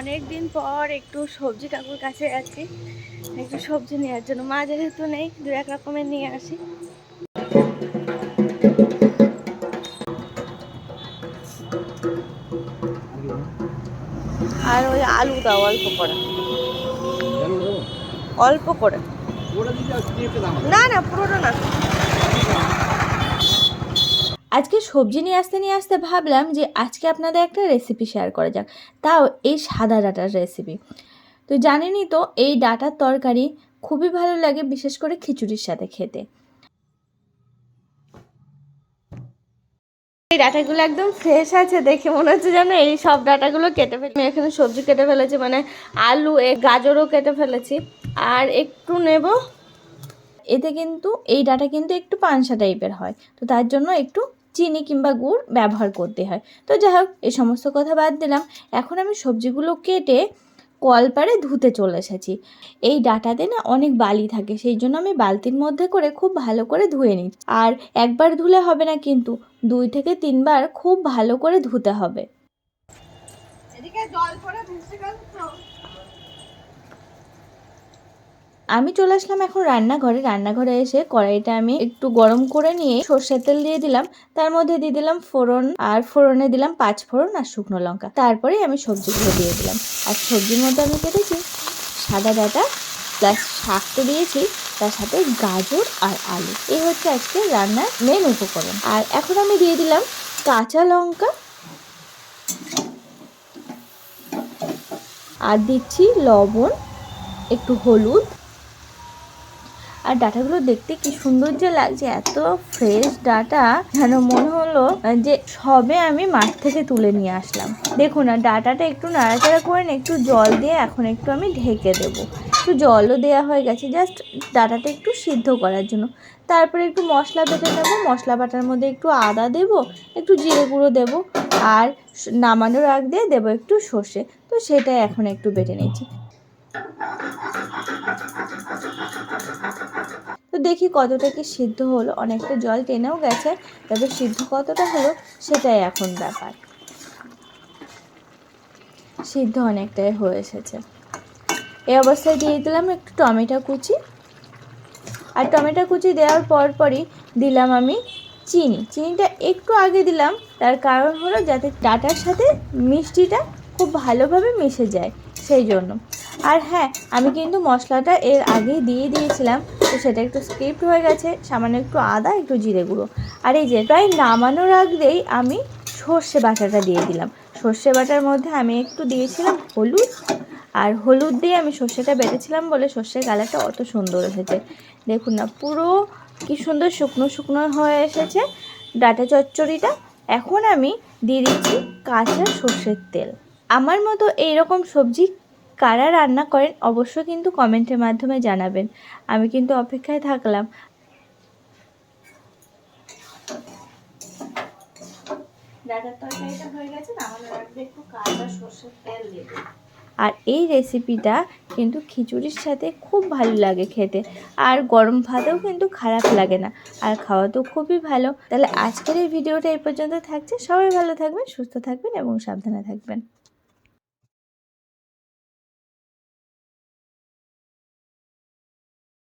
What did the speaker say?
অনেক দিন পর একটু সবজি কাকুর কাছে যাচ্ছি। একটু সবজি নেওয়ার জন্য। মা যেহেতু নেই দু এক রকমের নিয়ে আসি। আর ওই আলু দাও অল্প করে। অল্প করে। না না পুরোটা না। আজকে সবজি নিয়ে আসতে নিয়ে আসতে ভাবলাম যে আজকে আপনাদের একটা রেসিপি শেয়ার করা যাক। তাও এই সাদা ডাটার রেসিপি তো জানেনই তো, এই ডাটার তরকারি খুবই ভালো লাগে, বিশেষ করে খিচুড়ির সাথে খেতে। এই ডাটাগুলো একদম ফ্রেশ আছে দেখে মনে হচ্ছে যেন এই সব ডাটাগুলো কেটে ফেলে আমি এখানে সবজি কেটে ফেলেছি মানে আলু, এ গাজরও কেটে ফেলেছি। আর একটু নেব। এতে কিন্তু, এই ডাটা কিন্তু একটু পানসা টাইপের হয়। তো তার জন্য একটু চিনি কিংবা গুড় ব্যবহার করতে হয়। তো যাই হোক এই সমস্ত কথা বাদ দিলাম। এখন আমি সবজিগুলো কেটে কলপারে ধুতে চলে এসেছি। এই ডাটাতে না অনেক বালি থাকে, সেই জন্য আমি বালতির মধ্যে করে খুব ভালো করে ধুয়ে নিই আর একবার ধুলে হবে না কিন্তু দুই থেকে তিনবার খুব ভালো করে ধুতে হবে। জল পড়ে আমি চলে আসলাম এখন রান্নাঘরে। রান্নাঘরে এসে কড়াইটা আমি একটু গরম করে নিয়ে সর্ষের তেল দিয়ে দিলাম। তার মধ্যে দিয়ে দিলাম ফোড়ন আর ফোড়নে দিলাম পাঁচ ফোড়ন আর শুকনো লঙ্কা। তারপরে আমি সবজিগুলো দিয়ে দিলাম। আর সবজির মধ্যে আমি কেটেছি সাদা ডাটা প্লাস শাক তো দিয়েছি, তার সাথে গাজর আর আলু। এই হচ্ছে আজকে রান্নার মেন উপকরণ। আর এখন আমি দিয়ে দিলাম কাঁচা লঙ্কা। আর দিচ্ছি লবণ, একটু হলুদ আর ডাটাগুলো দেখতে কি সুন্দর যে লাগছে, এত ফ্রেশ ডাটা যেন মনে হলো যে সবে আমি মাঠ থেকে তুলে নিয়ে আসলাম। দেখুন না ডাটাটা একটু নাড়াচাড়া করে না একটু জল দিয়ে এখন একটু আমি ঢেকে দেব। একটু জলও দেওয়া হয়ে গেছে জাস্ট ডাটাটা একটু সিদ্ধ করার জন্য। তারপরে একটু মশলা বেটে নেব, মশলা বাটার মধ্যে একটু আদা দেবো, একটু জিরে গুঁড়ো দেবো, আর নামানোর আগ দিয়ে দেবো একটু সর্ষে। তো সেটাই এখন একটু বেটে নিচ্ছি। তো দেখি কতটা কি সিদ্ধ হলো। অনেকটা জল টেনেও গেছে, তবে সিদ্ধ কতটা হলো সেটাই এখন ব্যাপার। সিদ্ধ অনেকটাই হয়ে এসেছে। এই অবস্থায় দিয়ে দিলাম একটু টমেটো কুচি। আর টমেটো কুচি দেওয়ার পর পরই দিলাম আমি চিনি। চিনিটা একটু আগে দিলাম, তার কারণ হলো যাতে ডাটার সাথে মিষ্টিটা খুব ভালোভাবে মিশে যায়, সেই জন্য। আর হ্যাঁ আমি কিন্তু মশলাটা এর আগেই দিয়ে দিয়েছিলাম তো সেটা একটু স্কিপ্ট হয়ে গেছে, সামান্য একটু আদা, একটু জিরে গুঁড়ো। আর এই যে, প্রায় নামানোর আগেই আমি সর্ষে বাটাটা দিয়ে দিলাম। সর্ষে বাটার মধ্যে আমি একটু দিয়েছিলাম হলুদ, আর হলুদ দিয়ে আমি সর্ষেটা বেটেছিলাম বলে সর্ষের কালারটা অত সুন্দর এসেছে। দেখুন না, পুরো কি সুন্দর শুকনো শুকনো হয়ে এসেছে ডাটা চচ্চড়িটা। এখন আমি দিয়ে দিচ্ছি কাঁচা সর্ষের তেল। আমার মতো এইরকম সবজি কারা রান্না করেন অবশ্যই কিন্তু কমেন্টের মাধ্যমে জানাবেন। আমি কিন্তু অপেক্ষায় থাকলাম। ডাটার তরকারিটা হয়ে গেছে নামানোর আগে একটু কাঁচা সর্ষের তেল দিয়ে আর এই রেসিপিটা কিন্তু খিচুড়ির সাথে খুব ভালো লাগে খেতে। আর গরম ভাতেও কিন্তু খারাপ লাগে না আর খাওয়া তো খুবই ভালো। তাহলে আজকের এই ভিডিওটা এই পর্যন্ত থাকছে। সবাই ভালো থাকবেন সুস্থ থাকবেন এবং সাবধানে থাকবেন।